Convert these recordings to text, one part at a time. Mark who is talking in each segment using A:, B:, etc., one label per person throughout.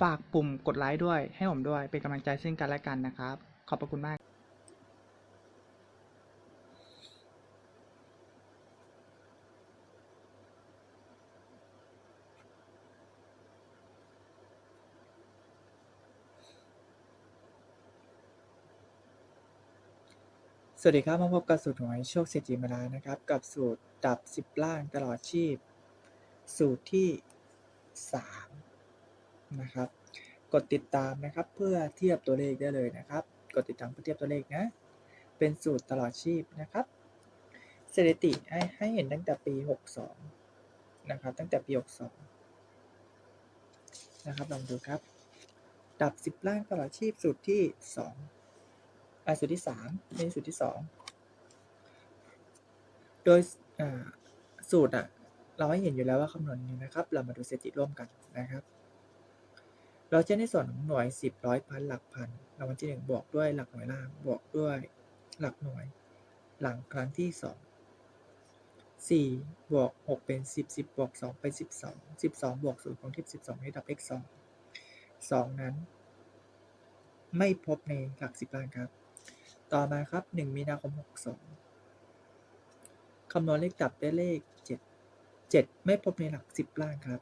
A: ฝากปุ่มกดไลค์ด้วย ให้ผมด้วย เป็นกำลังใจซึ่งกันและกันนะครับ ขอบพระคุณมากสวัสดีครับ มาพบกับสูตรหวยโชคเศรษฐีมาลานะครับ กับสูตรดับ 10 ล่างตลอดชีพ สูตรที่ 3 นะครับ กดติดตามนะครับเพื่อเทียบตัวเลขได้เลยนะครับ กดติดตามเพื่อเทียบตัวเลขนะ เป็นสูตรตลอดชีพนะครับสถิติให้ให้เห็นตั้งแต่ปี 62 นะครับ ตั้งแต่ปี 62 นะครับ ลองดูครับ ดับ 10 ล่างตลอดชีพสูตรที่2อ่าสูตรที่สามนี่สูตรที่สองโดยอ่าสูตรอะ เราให้เห็นอยู่แล้วว่าคำนวณนี้นะครับ เรามาดูสถิติร่วมกันนะครับ เราจะในส่วนหน่วยสิบร้อยพันหลักพันรางวัลที่หนึ่งบวกด้วยหลักหน่วยล่างบวกด้วยหลักหน่วย หลังครั้งที่สองสี่บวกหกเป็นสิบสิบบวกสองเป็นสิบสองสิบสองบวกศูนย์ของที่สิบสองให้ดับ x สองสองนั้น ไม่พบในหลักสิบล้านครับ ต่อมาครับ1มีนาคม62คำนวณเลขดับได้เลข7 7ไม่พบในหลัก10ล่างครับ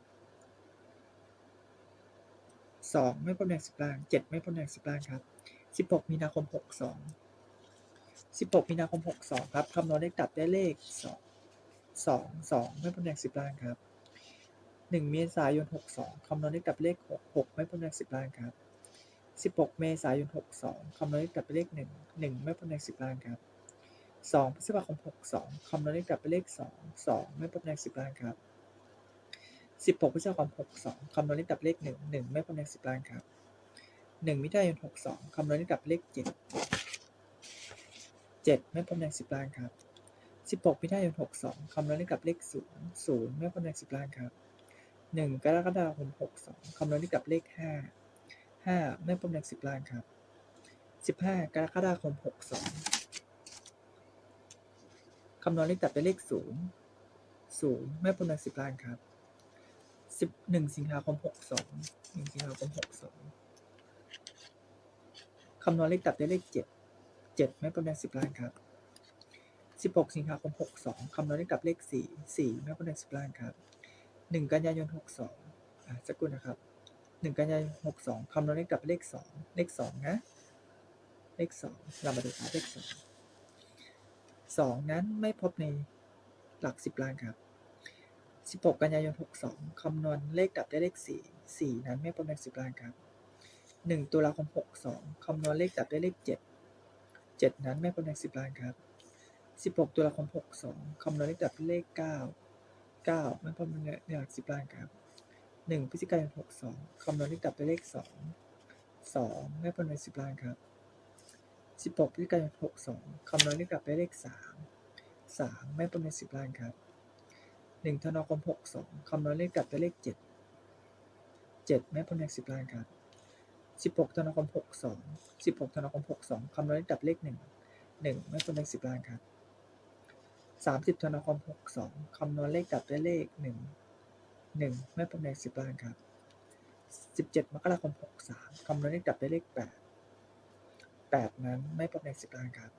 A: สองไม่พ้นแดงสิบล้านเจ็ดไม่พ้นแดงสิบล้านครับสิบหกมีนาคมหกสองสิบหกมีนาคมหกสองครับคำนวณเลขตัดได้เลขสองสองสองไม่พ้นแดงสิบล้านครับหนึ่งเมษายนหกสองคำนวณเลขดับเลขหกหกไม่พ้นแดงสิบล้านครับสิบหกเมษายนหกสองคำนวณเลขดับเลขหนึ่งหนึ่งไม่พ้นแดงสิบล้านครับสองพฤษภาคมหกสองคำนวณเลขดับเลขสองสองไม่พ้นแดงสิบล้านครับ สิบหกพฤษภาคมหกสองคำนวณเลขดับเลขหนึ่งหนึ่งไม่พ้นจากสิบล้านครับหนึ่งมิถุนายนหกสองคำนวณเลขดับเลขเจ็ดเจ็ดไม่พ้นจากสิบล้านครับสิบหกมิถุนายนหกสองคำนวณเลขดับเลขศูนย์ศูนย์ไม่พ้นจากสิบล้านครับหนึ่งกรกฎาคมหกสองคำนวณเลขดับเลขห้าห้าไม่พ้นจากสิบล้านครับสิบห้ากรกฎาคมหกสองคำนวณเลขดับเป็นเลขศูนย์ศูนย์ไม่พ้นจากสิบล้านครับ สิบหนึ่งสิงหาคมหกสองหนึ่งสิงหาคมหกสองคำนวณเลขตัดได้เลขเจ็ดเจ็ดไม่พบในสิบล้านครับสิบหกสิงหาคมหกสองคำนวณเลขกับเลขสี่สี่ไม่พบในสิบล้านครับหนึ่งกันยายนหกสองอะสักครู่นะครับหนึ่งกันยายนหกสองคำนวณเลขกับเลขสองเลขสองนะ เลขสองเรามาดูครับเลขสองสองนั้นไม่พบในหลักสิบล้านครับ สิบหกกันยายนหกสองคำนวณเลขดับได้เลขสี่สี่นั้นไม่พบในสิบล้านครับหนึ่งตุลาคมหกสองคำนวณเลขดับได้เลขเจ็ดเจ็ดนั้นไม่พบในสิบล้านครับสิบหกตุลาคมหกสองคำนวณเลขดับได้เลขเก้าเก้าไม่พบในหลักสิบล้านครับหนึ่งพฤศจิกายนหกสองคำนวณเลขดับเป็นเลขสองสองไม่พ้นในสิบล้านครับสิบหกพฤศจิกายนหกสองคำนวณเลขดับเป็นเลขสามสามไม่พ้นในสิบล้านครับ หนึ่งธันวาคมหกสองคำนวณเลขดับเป็นเลขเจ็ดเจ็ดไม่พ้นในสิบล้านครับสิบหกธันวาคมหกสองสิบหกธันวาคมหกสองคำนวณเลขดับเลขหนึ่งหนึ่งไม่พ้นในสิบล้านครับสามสิบธันวาคมหกสองคำนวณเลขดับได้เลขหนึ่งหนึ่งไม่พบในสิบล้านครับสิบเจ็ดมกราคมหกสามคำนวณเลขดับได้เลขแปดแปดนั้นไม่พบในสิบล้านครับ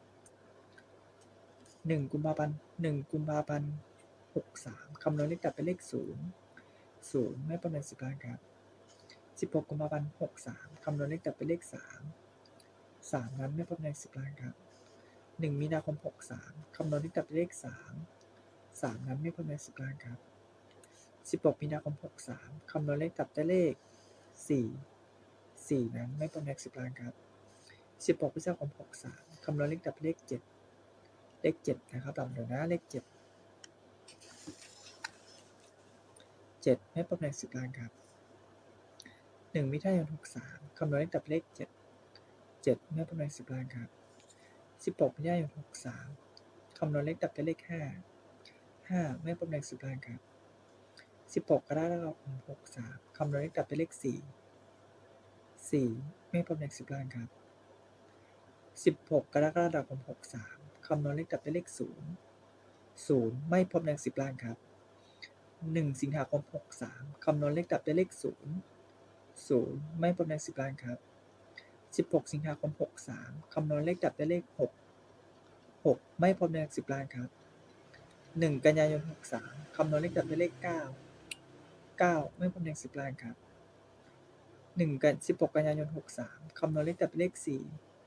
A: หนึ่งกุมภาพันธ์หนึ่งกุมภาพันธ์ กสามคำนวณเลขดับเป็นเลขศูนย์ศูนย์ไม่ประเมินสิบท้ายครับสิบหกกุมภาพันธ์หกสามคำนวณเลขดับเป็นเลขสามสามนั้นไม่ประเมินสิบล้านครับหนึ่งมีนาคมหกสามคำนวณเลขดับเป็นเลขสามสามนั้นไม่ประเมินสิบล้านครับสิบหกมีนาคมหกสามคำนวณเลขดับป็นเลขสี่สี่นั้นไม่ประเมินสิบล้านครับสิบหกพฤษภาคมหกสามคำนวณเลขดับเป็นเลขเจ็ดเลขเจ็ดนะครับลองดูนะเลขเจ็ด เจ็ดไม่พบในสิบล้านครับหนึ่งมิถุนายนหกสามคำนวณเลขกับเลขเจ็ดเจ็ดไม่พบในสิบล้านครับสิบหกมิถุนายนหกสามคำนวณเลขดับเป็นเลขห้าห้าไม่พบในสิบล้านครับสิบหกกรกฎาคมหกสามคำนวณเลขดับเป็นเลขสี่สี่ไม่พบในสิบล้านครับสิบหกกรกฎาคมหกสามคำนวณเลขดับเป็นเลขศูนย์ศูนย์ไม่พบในสิบล้านครับ หนึ่งสิงหาคมหกสามคำนวณเลขดับเป็นเลขศูนย์ศูนย์ไม่พบในสิบล้านครับ16สิงหาคม63คำนวณเลขดับได้เลข6 6ไม่พบในหลักสิบล้านครับ1กันยายน63คำนวณเลขดับได้เลข9 9ไม่พบในหลักสิบล้านครับ1กัน16กันยายน63คำนวณเลขดับได้เลข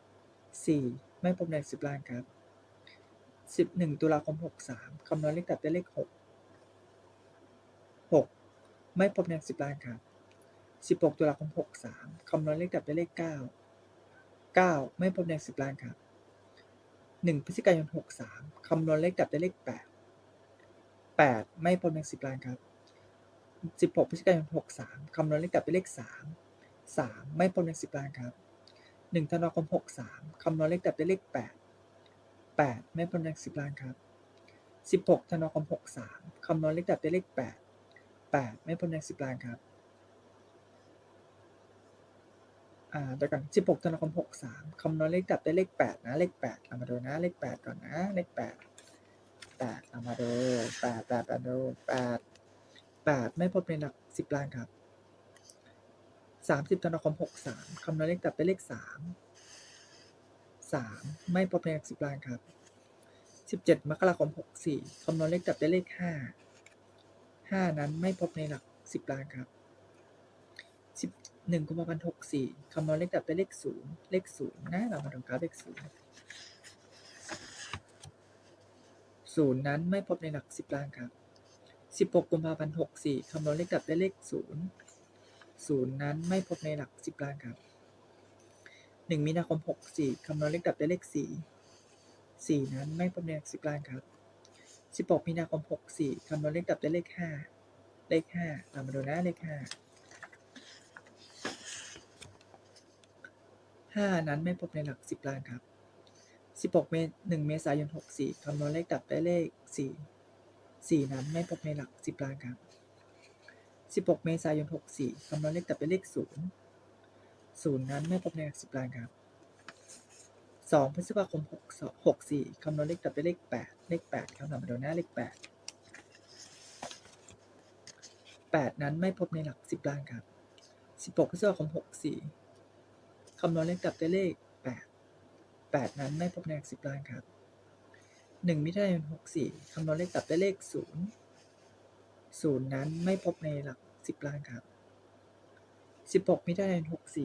A: 4 4ไม่พบในหลักสิบล้านครับ11ตุลาคม63คำนวณเลขดับได้เลข6 6 ไม่พบในหลักสิบล้านครับ16 ตุลาคม 63 คำนวณเลขดับได้เลข 9 9 ไม่พบในสิบล้านครับ1พฤศจิกายน 63 คำนวณเลขดับได้เลข 8 8 ไม่พบในสิบล้านครับ 16 พฤศจิกายน 63 คำนวณเลขดับได้เลข 3 3 ไม่พบในสิบล้านครับ 1 ธันวาคม 63 คำนวณเลขดับได้เลข 8 8 ไม่พบในสิบล้านครับ 16 ธันวาคม 63 คำนวณเลขดับได้เลข 8 8 ไม่พบในสิบล้านครับ อ่าเดี๋ยวก่อน16ธันวาคม63คำนวณเลขดับได้เลข 8 นะ เลข 8เรามาดูนะ เลข 8 ก่อนนะ เลข 8 8เรามาดู8 8 8ดู8 8 ไม่พบในหลัก 10 ล้านครับ 30ธันวาคม63คำนวณเลขดับได้เลข 3 3 ไม่พบในหลัก 10 ล้านครับ 17มกราคม64คำนวณเลขดับได้เลข 5 5 นั้นไม่พบในหลัก 10ล้านครับหนึ่งกุมภาพันธ์หกสี่คำนวณเลขดับเป็นเลขศูนย์เลขศูนย์นะเรามาดูกราฟเลขศูนย์ศูนย์นั้นไม่พบในหลักสิบล้านครับสิบหกกุมภาพันธ์หกสี่คำนวณเลขดับได้เลขศูนย์ศูนย์นั้นไม่พบในหลักสิบล้านครับหนึ่งมีนาคมหกสี่คำนวณเลขดับได้เลขสี่สี่นั้นไม่พบในหลักสิบล้านครับ สิบหกมีนาคมหกสี่คำนวณเลขดับได้เลขห้าเลขห้าเรามาดูนะเลขห้าห้านั้นไม่พบในหลักสิบล้านครับสิบหกเมหนึ่งเมษายนหกสี่คำนวณเลขดับได้เลขสี่สี่นั้นไม่พบในหลักสิบล้านครับสิบหกเมษายนหกสี่คำนวณเลขดับได้เลขศูนย์ศูนย์นั้นไม่พบในหลักสิบล้านครับ สองพฤษภาคมหกสี่คำนวณเลขดับได้เลขแปดเลขแปดครับเรามาดูหน้าเลขแปดแปดนั้นไม่พบในหลักสิบล้านครับสิบหกพฤษภาคมหกสี่คำนวณเลขดับได้เลข 8 8 นั้นไม่พบในหลักสิบล้านครับ 1มิถุนายน64คำนวณเลขดับได้เลข 0 0 นั้นไม่พบในหลักสิบล้านครับ 16มิถุนายน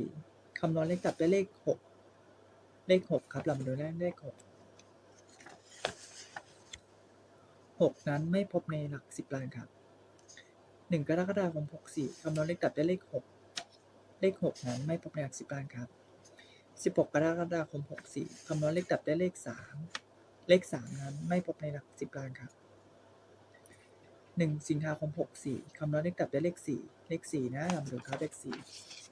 A: 64คำนวณเลขดับได้เลข 6 เลข6ครับเรามาดูเลข6 6นั้นไม่พบในหลักสิบล้านครับ1กรกฎาคม64คำนวณเลขดับได้เลข6เลข6นั้นไม่พบในหลักสิบล้านครับ16กกรกฎาคม64คำนวณเลขดับได้เลข3เลข3นั้นไม่พบในหลักสิบล้านครับ1สิงหาคม64คำนวณเลขดับได้เลข4เลข4นะเรามาดูครับเลข4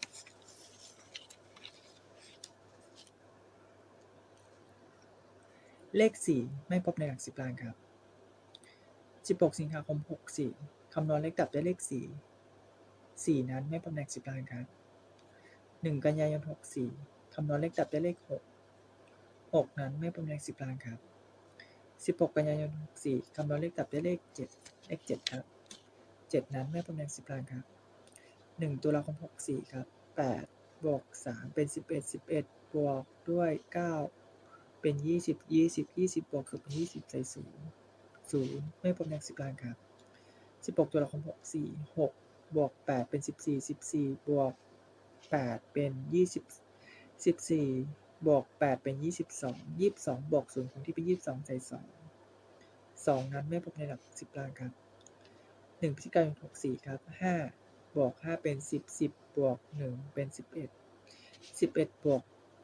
A: เลข 4 ไม่พบในหลักสิบล้านครับ 16 สิงหาคม 64คำนวณเลขดับได้เลข4สี่นั้นไม่พบในหลักสิบล้านครับหนึ่งกันยายนหกสี่คำนวณเลขดับได้เลขหกหกนั้นไม่พบในหลักสิบล้านครับสิบหกกันยายนหกสี่คำนวณเลขดับได้เลขเจ็ดเลขเจ็ดครับเจ็ดนั้นไม่พบในหลักสิบล้านครับหนึ่งตุลาคมหกสี่ครับแปดบวกสามเป็นสิบเอ็ดสิบเอ็ดบวกด้วยเก้า เป็นยี่สิบยี่สิบยี่สิบบวกศูนย์เป็นยี่สิบใส่ศูนย์ศูนย์ไม่พบในหลักสิบล้านครับสิบหกตุลาคมหกสี่หกบวกแปดเป็นสิบสี่สิบสี่บวกแปดเป็นยี่สิบสิบสี่บวกแปดเป็นยี่สิบสองยี่สิบสองบวกศูนย์คงที่เป็นยี่สิบสองใส่สองสองนั้นไม่พบในหลักสิบล้านครับหนึ่งพฤศจิกายนหกสี่ครับห้าบวกห้าเป็นสิบสิบบวกหนึ่งเป็นสิบเอ็ดสิบเอ็ดบวก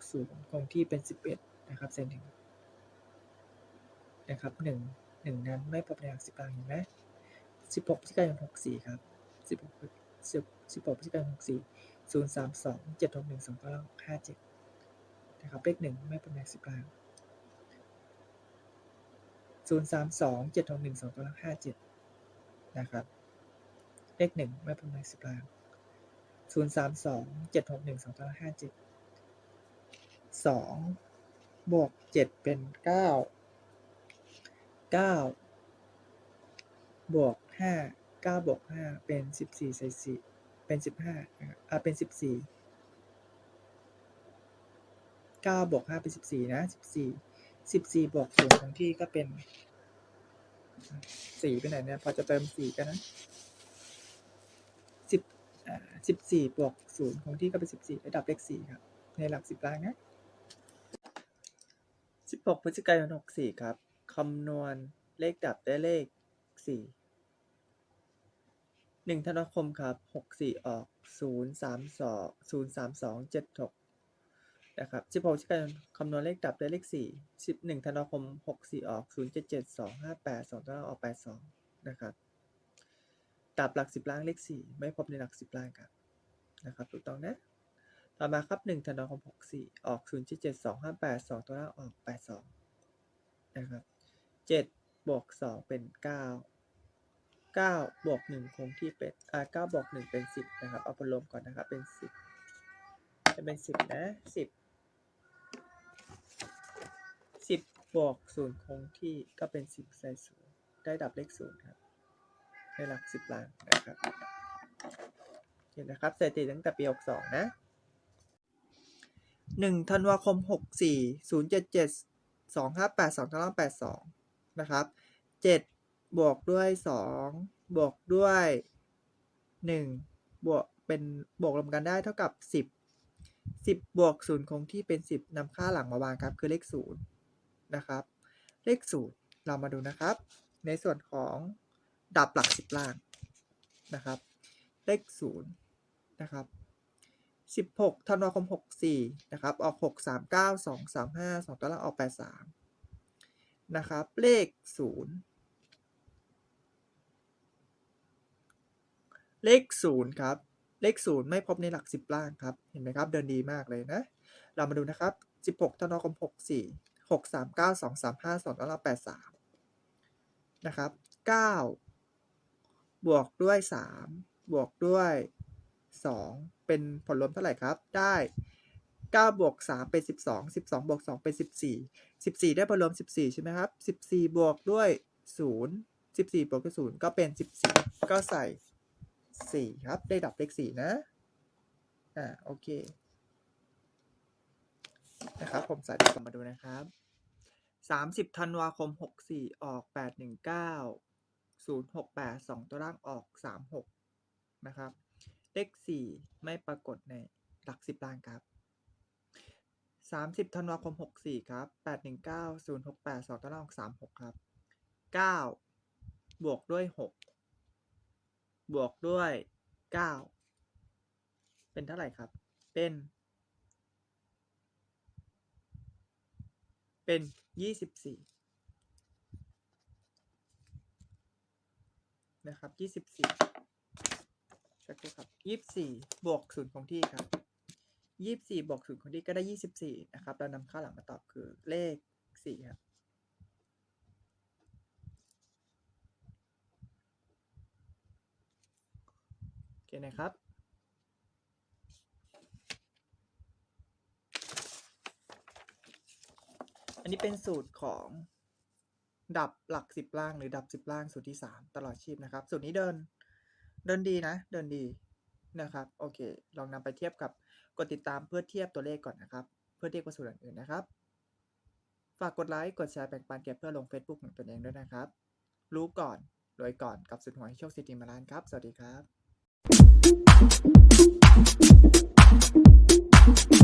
A: ศูนย์คงที่เป็นสิบเอ็ด นะครับเซนหนึ่งนะครับหนึ่งหนึ่งนั้นไม่พบในหลักสิบล้านเห็นไหมสิบหกพฤศจิกายนหกสี่ครับสิบหกสิบสิบหกพฤศจิกายนหกสี่ศูนย์สามสองเจ็ดหกหนึ่งสองเก้าห้าเจ็ดนะครับเลขหนึ่งไม่เป็นแม็กสิบลานศูนย์สามสองเจ็ดหกหนึ่งสองกำลังห้าเจ็ดนะครับเลขหนึ่งไม่เป็นแม็กสิบลานศูนย์สามสองเจ็ดหกหนึ่งสองกำลังห้าเจ็ดสอง บวกเจ็ดเป็นเก้าเก้าบวกห้าเก้าบวกห้าเป็นสิบสี่ใส่สี่เป็นสิบห้าอ่าเป็นสิบสี่เก้าบวกห้าเป็นสิบสี่นะสิบสี่สิบสี่บวกศูนย์ของที่ก็เป็นสี่ไปไหนเนี่ยพอจะเติมสี่กันนะสิบอ่าสิบสี่บวกศูนย์ของที่ก็เป็นสิบสี่ระดับเลขสี่ครับ ในหลักสิบล้านนะ สิบหกพฤศจิกายนหกสี่ครับ คำนวณเลขดับได้เลขสี่หนึ่งธันวาคมครับหกสี่ออกศูนย์สามสองศูนย์สามสองเจ็ดหกนะครับ 16 พฤศจิกายน คำนวณเลขดับได้เลข 4 11 ธันวาคม 64 ออก 0 7 7 2 5 8 2ตัวออก 82 นะครับดับหลัก 10 ล่างเลข 4 ไม่พบในหลัก 10 ล่างครับ นะครับ ถูกต้องนะ ต่อมาครับ1ธันวาคม64ออก0 7 7 2 5 8 2ตัวล่างออก82นะครับ7บวก2เป็น9 9บวก1คงที่เป็นอ่า9บวก1เป็น10นะครับเอาไปรวมก่อนนะครับเป็น10จะเป็น10นะ10สิบบวกศูนย์คงที่ก็เป็นสิบใส่ศูนย์ได้ดับเลขศูนย์ครับในหลักสิบล้านนะครับเห็นนะครับสถิติตั้งแต่ปีหกสองนะ หนึ่งธันวาคมหกสี่ศูนย์เจ็ดเจ็ดสองห้าแปดสองล่างแปดสองนะครับเจ็ดบวกด้วยสองบวกด้วยหนึ่งบวกเป็นบวกรวมกันได้เท่ากับสิบสิบบวกศูนย์คงที่เป็นสิบนำค่าหลังมาวางครับ คือเลขศูนย์นะครับ เลขสูตรเรามาดูนะครับ ในส่วนของดับหลักสิบล่างนะครับ เลขศูนย์นะครับ สิบหกธันวาคมหกสี่นะครับ ออกหกสามเก้าสองสามห้าสองตัวล่างออกแปดสามนะครับ เลขศูนย์เลขศูนย์ครับ เลขศูนย์ไม่พบในหลักสิบล่างครับ เห็นไหมครับ เดินดีมากเลยนะ เรามาดูนะครับสิบหกธันวาคมหกสี่หกสามเก้าสองสามห้าสองแล้วเราแปดสามนะครับเก้าบวกด้วยสามบวกด้วย สองเป็นผลรวมเท่าไหร่ครับ ได้เก้าบวกสามเป็นสิบสองสิบสองบวกสองเป็นสิบสี่สิบสี่ได้ผลรวมสิบสี่ใช่ไหมครับสิบสี่บวกด้วยศูนย์สิบสี่บวกด้วยศูนย์ก็เป็นสิบสี่ก็ใส่สี่ครับ ได้ดับเลขสี่นะ อ่า โอเค นะครับ ผมใส่กลับมาดูนะครับสามสิบธันวาคมหกสี่ออกแปดหนึ่งเก้าศูนย์หกแปดสองตัวล่างออกสามหกนะครับ เลขสี่ไม่ปรากฏในหลักสิบล่างครับสามสิบธันวาคมหกสี่ครับแปดหนึ่งเก้าศูนย์หกแปดสองตัวล่างสามหกครับเก้าบวกด้วยหกบวกด้วยเก้าเป็นเท่าไหร่ครับ เป็น เป็นยี่สิบสี่นะครับยี่ สักครู่ครับยี่สิบสี่บวกศูนย์คงที่ครับยี่สิบสี่บวกศูนย์คงที่ก็ได้ยี่สิบสี่นะครับ เรานำค่าหลังมาตอบคือเลขสี่ครับโอเคนะครับอันนี้เป็นสูตรของดับหลักสิบล่างหรือดับสิบล่างสูตรที่สามตลอดชีพนะครับ สูตรนี้เดิน เดินดีนะ เดินดีนะครับ โอเค ลองนำไปเทียบกับกดติดตามเพื่อเทียบตัวเลขก่อนนะครับ เพื่อเทียบกับส่วนอื่นๆนะครับ ฝากกดไลค์กดแชร์แบ่งปันเก็บเพื่อลง Facebook ของตนเองด้วยนะครับ รู้ก่อนรวยก่อนกับสุดหวยโชคสิทธิมาลานครับ สวัสดีครับ